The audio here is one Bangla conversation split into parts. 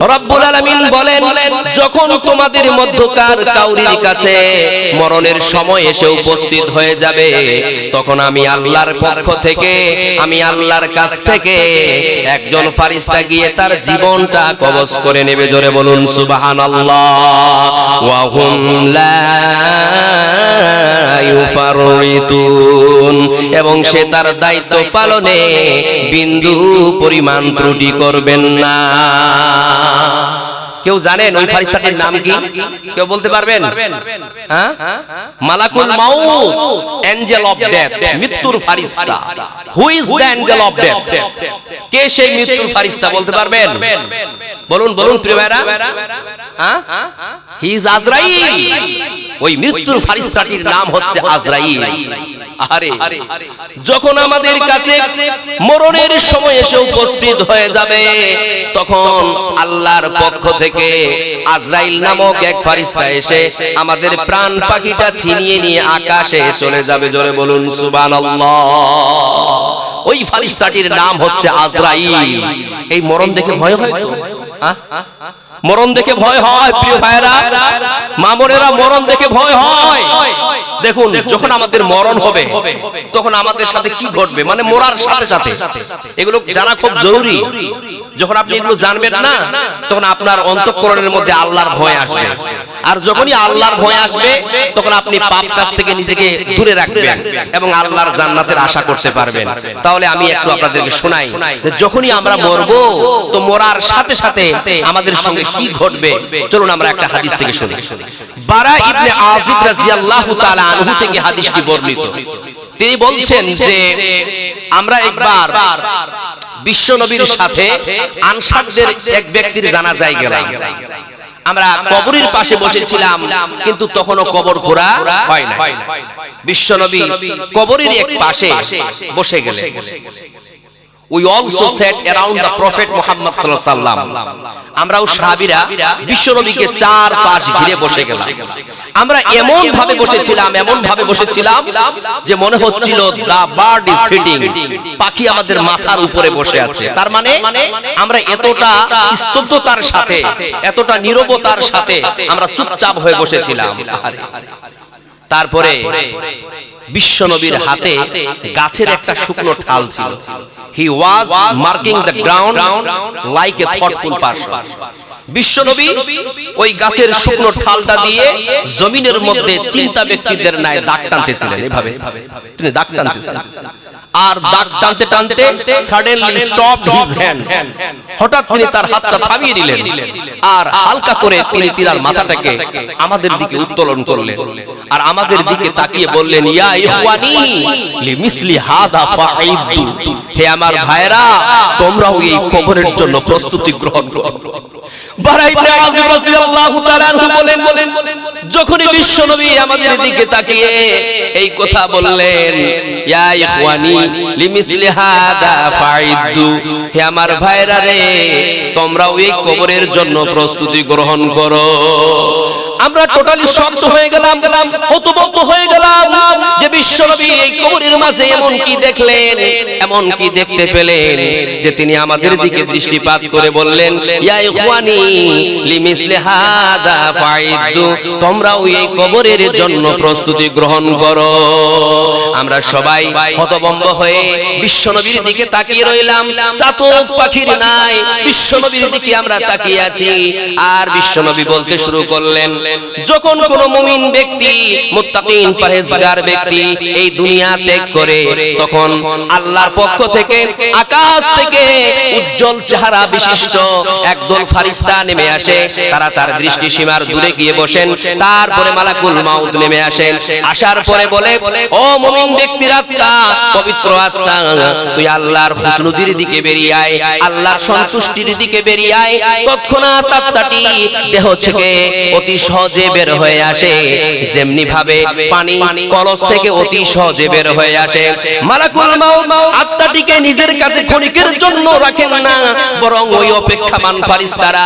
রব্বুল আলামিন বলেন যখন তোমাদের মধ্যকার কাউরির কাছে মরণের সময় এসে উপস্থিত হয়ে যাবে তখন আমি আল্লাহর পক্ষ থেকে আমি আল্লাহর কাছ থেকে একজন ফারিস্তা গিয়ে তার জীবনটা কবজ করে নেবে জোরে বলুন সুবহানাল্লাহ। ওয়া হুম এবং সে তার দায়িত্ব পালনে বিন্দু পরিমাণ ত্রুটি করবেন না। কেউ জানেন ওই ফারিস্তাটির নাম কি? কেউ বলতে পারবেন? হ্যাঁ? মালাকুল মাউত অ্যাঞ্জেল অফ ডেথ মৃত্যুর ফারিস্তা। Who is the angel of death কে সেই মৃত্যুর ফারিস্তা বলতে পারবেন? বলুন বলুন প্রিয় ভাইরা হ্যাঁ? হি ইজ আজরাইল ওই মৃত্যুর ফারিস্তাটির নাম হচ্ছে আজরাইল যখন আমাদের কাছে মরণের সময় এসে উপস্থিত হয়ে যাবে তখন আল্লাহর পক্ষ থেকে আজরাইল নামক এক ফারিস্তা এসে আমাদের প্রাণ পাখিটা ছিনিয়ে নিয়ে আকাশে চলে যাবে জোরে বলুন সুবহানাল্লাহ। ওই ফারিস্তাটির নাম হচ্ছে আজরাইল। এই মরণ দেখে ভয় হয় তো? হ্যাঁ? মরণ দেখে ভয় হয়, প্রিয় ভাইরা মামরেরা মরণ দেখে ভয় হয়। দেখুন, যখন আমাদের মরণ হবে, তখন আমাদের সাথে কি ঘটবে? মানে মরার সাথে সাথে। এগুলো জানা খুব জরুরি। যখন আপনি এগুলো জানবেন না, তখন আপনার অন্তঃকরণের মধ্যে আল্লাহর ভয় আসবে। আর যখনই আল্লাহর ভয় আসবে তখন আপনি পাপ কাজ থেকে নিজেকে দূরে রাখবেন এবং আল্লাহর জান্নাতের আশা করতে পারবেন। তাহলে আমি একটু আপনাদেরকে শোনাই যে যখনই আমরা মরবো তো মরার সাথে সাথে আমাদের সঙ্গে কি ঘটবে? চলুন আমরা একটা হাদিস থেকে শুনি। বারা ইবনে আজিব রাদিয়াল্লাহু তাআলা আনহু থেকে হাদিসটি বর্ণিত। তিনি বলছেন যে আমরা একবার বিশ্ব নবীর সাথে আনসারদের এক ব্যক্তির জানাজায় গেলাম আমরা কবরের পাশে বসেছিলাম কিন্তু তখনও কবর ঘোরা হয় না বিশ্বনবী কবরের এক পাশে বসে গেলেন। We also sat around the prophet Muhammad সাল্লাল্লাহু আলাইহি সাল্লাম আমরাও সাহাবীরা বিশ্বনবীকে চার পাশ ঘিরে বসে গেলাম। আমরা এমন ভাবে বসেছিলাম এমন ভাবে বসেছিলাম যে মনে হচ্ছিল দা বার্ড ইজ সিটিং পাখি আমাদের মাথার উপরে বসে আছে। তার মানে আমরা এতটা স্তব্ধতার সাথে এতটা নীরবতার সাথে আমরা চুপচাপ হয়ে বসেছিলাম। আরে। তারপরে বিশ্বনবীর হাতে গাছের একটা শুকনো ঠাল ছিল। He was marking the ground like a thoughtful person বিশ্বনবী ওই গাছের শুকনো ঠালটা দিয়ে জমিনের মধ্যে চিন্তা ব্যক্তিদের ন্যায় দাগ টানতেছিলেন এভাবে। তিনি দাগ টানতেছিলেন। আর দাগ টানতে টানতে সাডেনলি স্টপড হিজ হ্যান্ড হঠাৎ তিনি তার হাতটা থামিয়ে দিলেন। আর হালকা করে তিনি তিনার মাথাটাকে আমাদের দিকে উত্তোলন করলেন। আর আমাদের দিকে তাকিয়ে বললেন ইয়া ইখওয়ানি লিমিসলি হাদা ফাইদু। হে আমার ভাইরা তোমরাও এই কবরের জন্য প্রস্তুতি গ্রহণ করো। যখনই বিশ্বনবী আমাদের দিকে তাকিয়ে এই কথা বললেন ইয়া ইখওয়ানি, লিমিসলি হাদা ফাইদু হে আমার ভাইরা রে, তোমরাও এই কবরের জন্য প্রস্তুতি গ্রহণ করো। আমরা টোটালি শব্দ হয়ে গেলাম হতবত হয়ে গেলাম যে বিশ্বনবী এই কবরের মাঝে এমন কি দেখলেন এমন কি দেখতে পেলেন যে তিনি আমাদের দিকে দৃষ্টিপাত করে বললেন ইয়া ইখওয়ানি লিমিসলি হাদা ফাইদু তোমরাও এই কবরের জন্য প্রস্তুতি গ্রহণ করো। আমরা সবাই হতবম্ব হয়ে বিশ্বনবীর দিকে তাকিয়ে রইলাম। চাতক পাখির নাই বিশ্বনবীর দিকে আমরা তাকিয়ে আছি। আর বিশ্বনবী বলতে শুরু করলেন যখন কোন মুমিন ব্যক্তি মুত্তাকিন পরহেজগার ব্যক্তি এই দুনিয়া ত্যাগ করে তখন আল্লাহর পক্ষ থেকে আকাশ থেকে উজ্জ্বল চেহারা বিশিষ্ট একদল ফারিস্তা নেমে আসে তারা তার দৃষ্টি সীমার দূরে গিয়ে বসেন তারপরে মালাকুল মাউত নেমে আসেন আসার পরে বলে ও মুমিন ব্যক্তির আত্মা পবিত্র আত্মা তুই আল্লাহর হুসনুদির দিকে বেরিয়ে আয় আল্লাহর সন্তুষ্টির দিকে বেরিয়ে আয় তৎক্ষণাৎ আত্মাটি দেহ থেকে অতি সহজ সহজে বের হয়ে আসে। যেমনি ভাবে পানি কলস থেকে অতি সহজে বের হয়ে আসে। মালাকুল মাউত আত্মাটিকে নিজের কাছে ক্ষণিকের জন্য রাখেন না, বরং ওই অপেক্ষামান ফারিস্তারা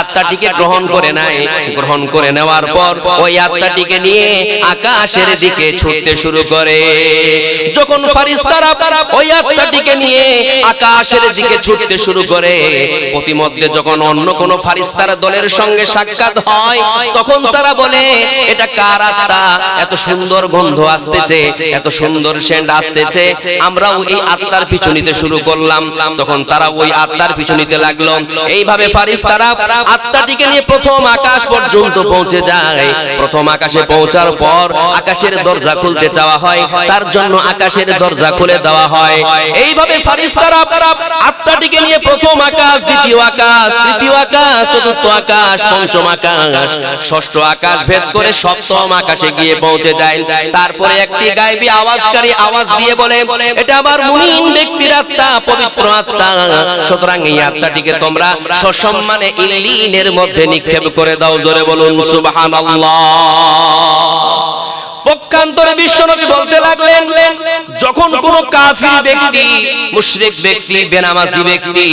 আত্মাটিকে গ্রহণ করে নেয়। গ্রহণ করে নেওয়ার পর ওই আত্মাটিকে নিয়ে আকাশের দিকে ছুটতে শুরু করে। যখন ফারিস্তারা ওই আত্মাটিকে নিয়ে আকাশের দিকে ছুটতে শুরু করে, প্রতিমধ্যে যখন অন্য কোন ফারিস্তার দলের সঙ্গে সাক্ষাৎ হয়, তখন তারা বলে, এটা কার আত্মা? এত সুন্দর গন্ধ আসতেছে, এত সুন্দর সেন্ট আসতেছে। আমরাও এই আত্মার পিছু নিতে শুরু করলাম। তখন তারা ওই আত্মার পিছু নিতে লাগল। এইভাবে ফারিস্তারা আত্মাটিকে নিয়ে প্রথম আকাশ পর্যন্ত পৌঁছে যায়। প্রথম আকাশে পৌঁছার পর আকাশের দরজা খুলতে চাওয়া হয়। তার জন্য আকাশের দরজা খুলে দেওয়া হয়। এইভাবে ফারিস্তারা আত্মাটিকে নিয়ে প্রথম আকাশ দ্বিতীয় আকাশ তৃতীয় আকাশ চতুর্থ আকাশ পঞ্চম আকাশ ষষ্ঠ আকাশ ভেদ করে সপ্তম আকাশে গিয়ে পৌঁছে যায়। তারপরে একটি গায়েবী আওয়াজকারী আওয়াজ দিয়ে বলে এটা আবার মুমিন ব্যক্তির আত্মা পবিত্র আত্মা। সুতরাং এই আত্মাটিকে তোমরা সসম্মানে ইল্লিনের মধ্যে নিক্ষেপ করে দাও। জোরে বলুন সুবহানাল্লাহ। পক্ষান্তরে বিশ্বনবী বলতে লাগলেন, যখন কোন কাফির ব্যক্তি, মুশরিক ব্যক্তি, বেনামাজি ব্যক্তি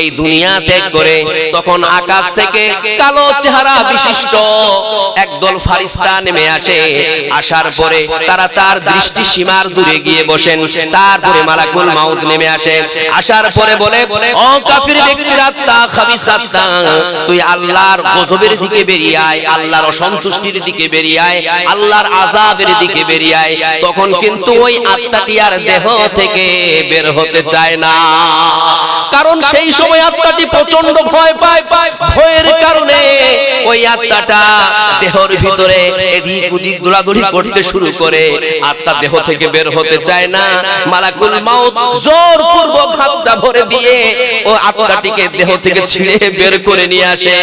এই দুনিয়া ত্যাগ করে, তখন আকাশ থেকে কালো চেহারা বিশিষ্ট একদল ফারিস্তা নেমে আসে। আসার পরে তারা তার দৃষ্টি সীমার দূরে গিয়ে বসেন, তারপরে মালাকুল মাউত নেমে আসে। আসার পরে বলে, ও কাফির ব্যক্তির আত্মা খাবিস আত্মা তুই আল্লাহর গজবের দিকে বেরিয়ে আয়, আল্লাহর অসন্তুষ্টির দিকে বেরিয়ে আয়, আল্লাহর আজাবের দিকে বেরিয়ে আয় তখন কিন্তু ওই আত্মাটি আর দেহ থেকে বের হতে চায় না। কারণ সেই সময় আত্মাটি প্রচণ্ড ভয় পায়। ভয়ের কারণে ওই আত্মাটা দেহর ভিতরে এদিক ওদিক দৌড়াদৌড়ি করতে শুরু করে। আত্মা দেহ থেকে বের হতে চায় না। মালাকুল মাউত জোর পূর্বক হাতটা ভরে দিয়ে ও আত্মাটিকে দেহ থেকে ছিঁড়ে বের করে নিয়ে আসে।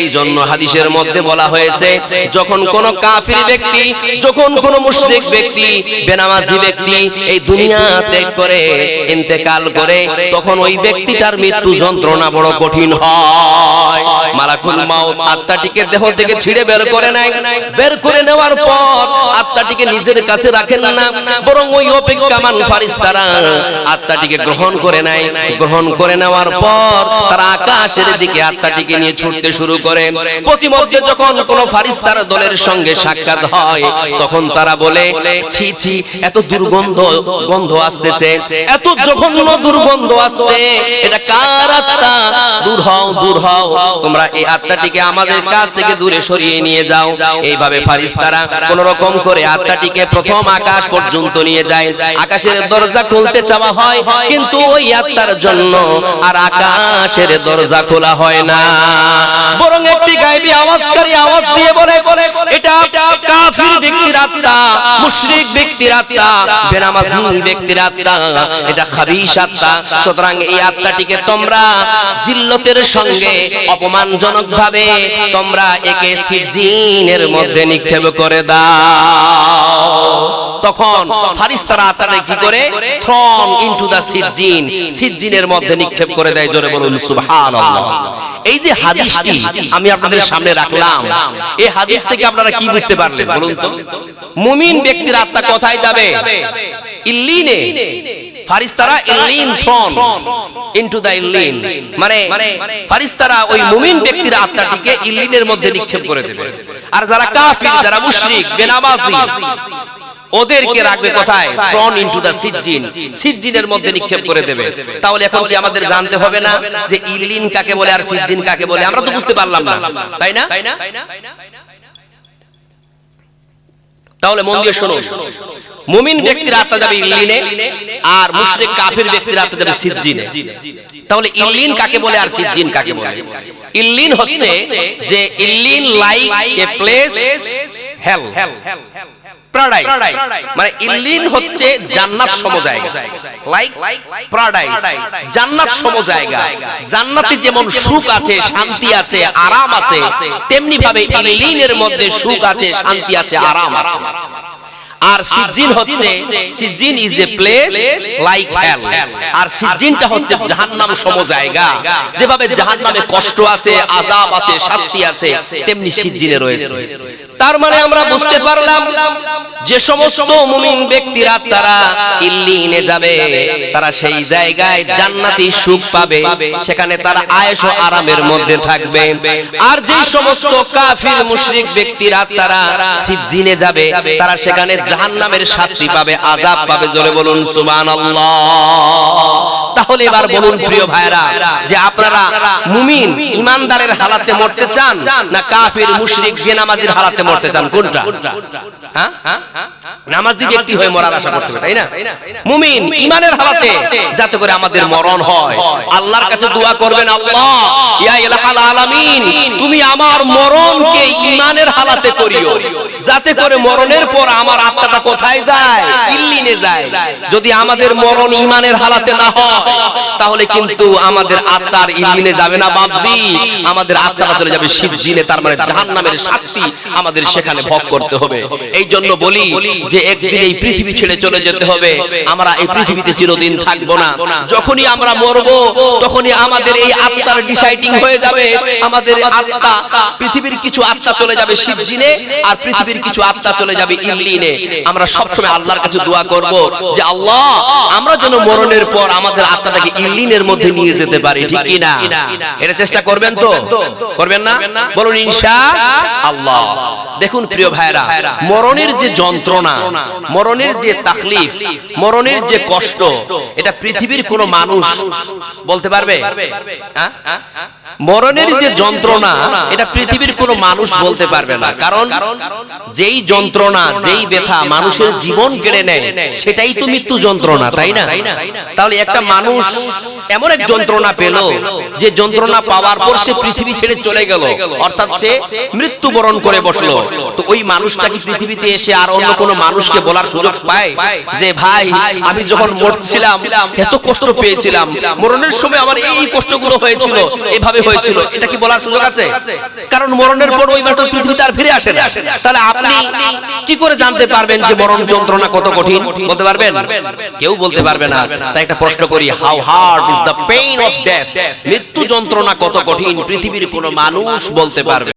এই জন্য হাদিসের মধ্যে বলা হয়েছে যখন কোন কাফির ব্যক্তি যখন কোন মুশরিক ব্যক্তি বেনামাজি ব্যক্তি এই দুনিয়া ত্যাগ করে ইন্তেকাল করে তখন ওই ব্যক্তিটার মৃত্যু যন্ত্রণা বড় কঠিন হয়। মালাকুল মাউত আত্মাটিকে দেহ থেকে ছিঁড়ে বের করে নেয় বের করে নেওয়ার পর আত্মাটিকে নিজের কাছে রাখেন না, বরং ওই অপেক্ষামান ফারিস্তারা আত্মাটিকে গ্রহণ করে নেয় গ্রহণ করে নেওয়ার পর তারা আকাশের দিকে আত্মাটিকে নিয়ে ছুটতে শুরু করে। প্রতিমধ্যে যখন কোন ফারিস্তার দলের সঙ্গে সাক্ষাৎ হয়, তখন তারা বলে, ছি ছি, এত দুর্গন্ধ, গন্ধ আসতেছে। এত জঘন্য দুর্গন্ধ আসছে। এটা কার আত্মা? দূর হও দূর হও। তোমরা এই আত্মাটিকে আমাদের কাছ থেকে দূরে সরিয়ে নিয়ে যাও। এইভাবে ফারিস্তারা কোন রকম করে আত্মাটিকে প্রথম আকাশ পর্যন্ত নিয়ে যায়। আকাশের দরজা খুলতে চাওয়া হয়, কিন্তু ওই আত্মার জন্য আর আকাশের দরজা খোলা হয় না। বরং একটি গায়েবী আওয়াজকারী আওয়াজ দিয়ে বলে, এটা কাফির ব্যক্তির আত্মা, মুশরিক ব্যক্তির আত্মা বেনামাজি ব্যক্তির আত্মা, এটা খাবিশ আত্মা। সুতরাং এই আত্মাটিকে তোমরা জিল্লতের সঙ্গে অপমানজনক ভাবে তোমরা একে সিজিনের মধ্যে নিক্ষেপ করে দাও। তখন ফারিস্তারা আত্মাটা কি করে? থ্রন ইনটু দা সিজিন, সিজিনের মধ্যে নিক্ষেপ করে দেয়, জোরে বলুন, সুবহানাল্লাহ। এই যে হাদিসটি আমি আপনাদের সামনে রাখলাম, এই হাদিস থেকে আপনারা কি বুঝতে পারলেন, বলুন তো? মুমিন ব্যক্তির আত্মা কোথায় যাবে? ইল্লিনে। ফারিস্তারা ইল্লিন থ্রন ইনটু দা ইল্লিন মানে ফারিস্তারা ওই মুমিন ব্যক্তির আত্মাটিকে ইল্লিনের মধ্যে নিক্ষেপ করে দেবে। আর যারা কাফির যারা মুশরিক বেনামাজি ওদেরকে রাখবে কোথায়? থ্রন ইনটু দা সিজ্জিন সিজ্জিনের মধ্যে নিক্ষেপ করে দেবে। তাহলে এখন কি আমাদের জানতে হবে না যে ইলিন কাকে বলে আর সিজ্জিন কাকে বলে? আমরা তো বুঝতে পারলাম না? তাই না? তাই না? তাহলে মন দিয়ে শোনো। মুমিন ব্যক্তির আত্মা যাবে ইল্লিনে আর মুশরিক কাফির ব্যক্তির আত্মা যাবে সিজ্জিনে। তাহলে ইল্লিন কাকে বলে আর সিজ্জিন কাকে বলে? ইল্লিন হচ্ছে যে ইল্লিন like a place hell. Paradise মানে ইল্লিন হচ্ছে জান্নাত সম জায়গা লাইক প্যারাডাইস জান্নাত সম জায়গা জান্নাতে যেমন সুখ আছে শান্তি আছে আরাম আছে তেমনি ভাবে ইল্লিনের মধ্যে সুখ আছে শান্তি আছে আরাম আছে। আর সিজিন হচ্ছে season is a place like hell আর সিজিনটা হচ্ছে জাহান্নাম সম জায়গা যেভাবে জাহান্নামে কষ্ট আছে আযাব আছে শাস্তি আছে তেমনি সিজিনে রয়েছে। তার মানে আমরা বুঝতে পারলাম যে সমস্ত মুমিন ব্যক্তিরা তারা ইল্লিনে যাবে, তারা সেই জায়গায় জান্নাতি সুখ পাবে, সেখানে তারা আয়েশ ও আরামের মধ্যে থাকবে। আর যে সমস্ত কাফির, মুশরিক ব্যক্তিরা তারা সিজ্জিনে যাবে, তারা সেখানে জাহান্নামের শাস্তি পাবে, আযাব পাবে। জোরে বলুন, সুবহানাল্লাহ। তাহলে এবার বলুন, প্রিয় ভাইরা যে আপনারা মুমিন, ইমানদারের হালাতে মরতে চান, না কাফির, মুশরিক বেনামাজির হালাতে মরতে চান কোনটা? হ্যাঁ? নামাজি ব্যক্তি হয়ে মরার আশা করতে হবে তাই না? মুমিন ইমানের হালাতে যাতে করে আমাদের মরণ হয়। আল্লাহর কাছে দোয়া করবেন আল্লাহ। ইয়া ইলাহাল আলামিন তুমি আমার মরণকে ইমানের হালাতে করিও। যাতে করে মরণের পর আমার আত্মাটা কোথায় যায়? ইল্লিনে যায়? যদি আমাদের মরণ ইমানের হালাতে না হয় তাহলে কিন্তু আমাদের আত্মার ইল্লিনে যাবে না বাবজি আমাদের আত্মাটা চলে যাবে সিজ্জিনে তার মানে জাহান্নামের শাস্তি আমাদের সেখানে ভোগ করতে হবে। এই জন্য বলি যে একদিন এই পৃথিবী ছেড়ে চলে যেতে হবে। আমরা এই পৃথিবীতে চিরদিন থাকব না। যখনই আমরা মরব তখনই আমাদের এই আত্মার ডিসাইডিং হয়ে যাবে। আমাদের আত্মা পৃথিবীর কিছু আত্মা চলে যাবে শিবজিনে আর পৃথিবীর কিছু আত্মা চলে যাবে ইল্লিনে। আমরা সবসময় আল্লাহর কাছে দোয়া করব যে আল্লাহ আমরা যেন মরণের পর আমাদের আত্মাটাকে ইল্লিনের মধ্যে নিয়ে যেতে পারি। ঠিক কি না এটা চেষ্টা করবেন তো? করবেন না? বলুন ইনশা আল্লাহ। দেখুন প্রিয় ভাইরা মরণের যে যন্ত্রণা মরণের যে তাকলিফ মরণের যে কষ্ট এটা পৃথিবীর কোন মানুষ বলতে পারবে? হ্যাঁ? মরণের যে যন্ত্রণা এটা পৃথিবীর কোন মানুষ বলতে পারবে না। কারণ যেই যন্ত্রণা যেই ব্যথা মানুষের জীবন কেড়ে নেয় সেটাই তো মৃত্যু যন্ত্রণা তাই না? তাহলে একটা মানুষ এমন এক যন্ত্রণা পেল যে যন্ত্রণা পাওয়ার পর সে পৃথিবী ছেড়ে চলে গেল। অর্থাৎ সে মৃত্যুবরণ করে বসল। তো ওই মানুষটা কি পৃথিবীতে এসে আর অন্য কোন মানুষকে বলার সুযোগ পায় যে ভাই আমি যখন মরছিলাম এত কষ্ট পেয়েছিলাম। মরণের সময় আমার এই কষ্টগুলো হয়েছিল। এভাবে হয়েছিল। এটা কি বলার সুযোগ আছে? কারণ মরণের পর ওই মানুষ পৃথিবীতে আর ফিরে আসে না। তাহলে আপনি কি করে জানতে পারবেন যে মরণ যন্ত্রণা কত কঠিন? বলতে পারবেন? কেউ বলতে পারবে না। তাই একটা প্রশ্ন করি। How hard is the pain of death মৃত্যু যন্ত্রণা কত কঠিন? পৃথিবীর কোনো মানুষ বলতে পারবে